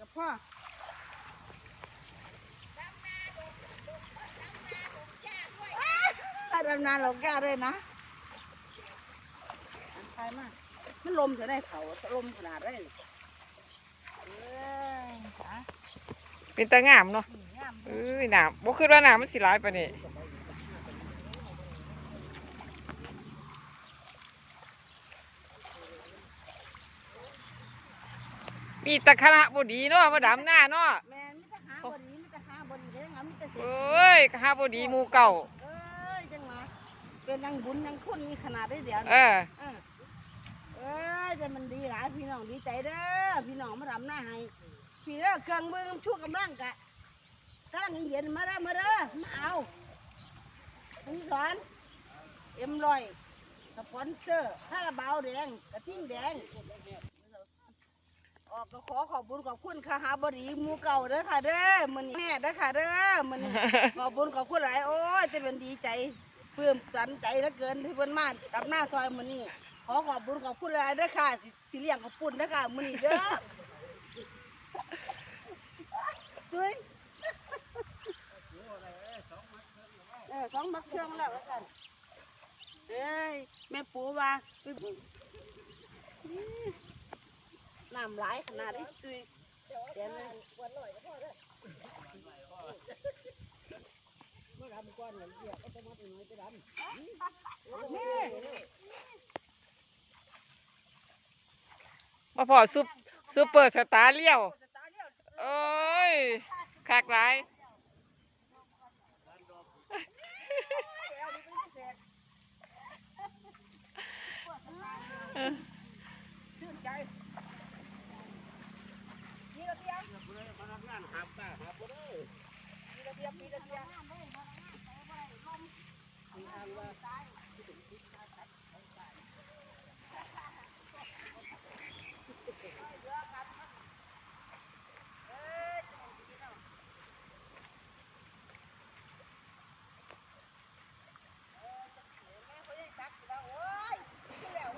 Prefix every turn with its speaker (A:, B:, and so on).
A: กับพ่อถ้าดำนานหลงแก้ด้วยนะอันตายมาก มันลมจะได้เขาลมขนาดได้เลยเอ้ยจ้ะ
B: เป็นตางามเนาะ
A: นี่งาม
B: เอ้ยหนามบ่คิดว่าหนามมันสิหลายปาน มีแตะคณะบ่ดีเนาะมาดำหน้าเนาะ
A: แม่นมิตรหาบดีมิตรหาบดีได้ยังไงมิตรเสี
B: เอ้ยคณะบ่ดีหมู่เก่า
A: เอ้ยจังมาเป็นยังบุญยังคุณมีขนาดได้เดี๋ยว
B: เอ
A: นี้
B: อ
A: เออเอ้ยจะมันดีหลายพี่น้องดีใจเด้อพี่น้องมาทำหน้าให้พี่เด้อเครื่องมือชั่วกำลังกะกำลังเย็นๆมาเด้อมาเด้อมาเอาพี่สอนเอ็มลอยสปอนเซอร์คาราบาวแดงกระทิ่งแดง ออกก็ขอขอบบุญขอบคุณค่ะหาบดีหมูเก่าเด้อค่ะเด้อมื้อนี้แม่เด้อค่ะเด้อมื้อนี้ขอบบุญขอบคุณหลายโอ้ยจะเป็นดีใจเพิ่มสันใจเหลือเกินที่เพิ่นมากับหน้าซอยมื้อนี้ขอขอบบุญขอบคุณหลายเด้อค่ะสิสิเลี้ยงขอบปุ่นเด้อค่ะมื้อนี้เด้อดุยเออสองบักเครื่องแล้วว่าซั่นเอ้ยแม่ปูว่าอุ๊ย น้ำหลายขนาดนี้ตุยเดี๋ยวนะวันลอยก็พอได้เมาดำก่อนเหมือนเดียวก็ต้องมาตัวน้อยจะดำนี่
B: มาพอซุปซุปเปอร์สตาร์เลี้ยว เอ้ยคากหลาย
A: ชื่นใจ มีระเบียงมีระเบียงมีระเบียบมีระเบียบ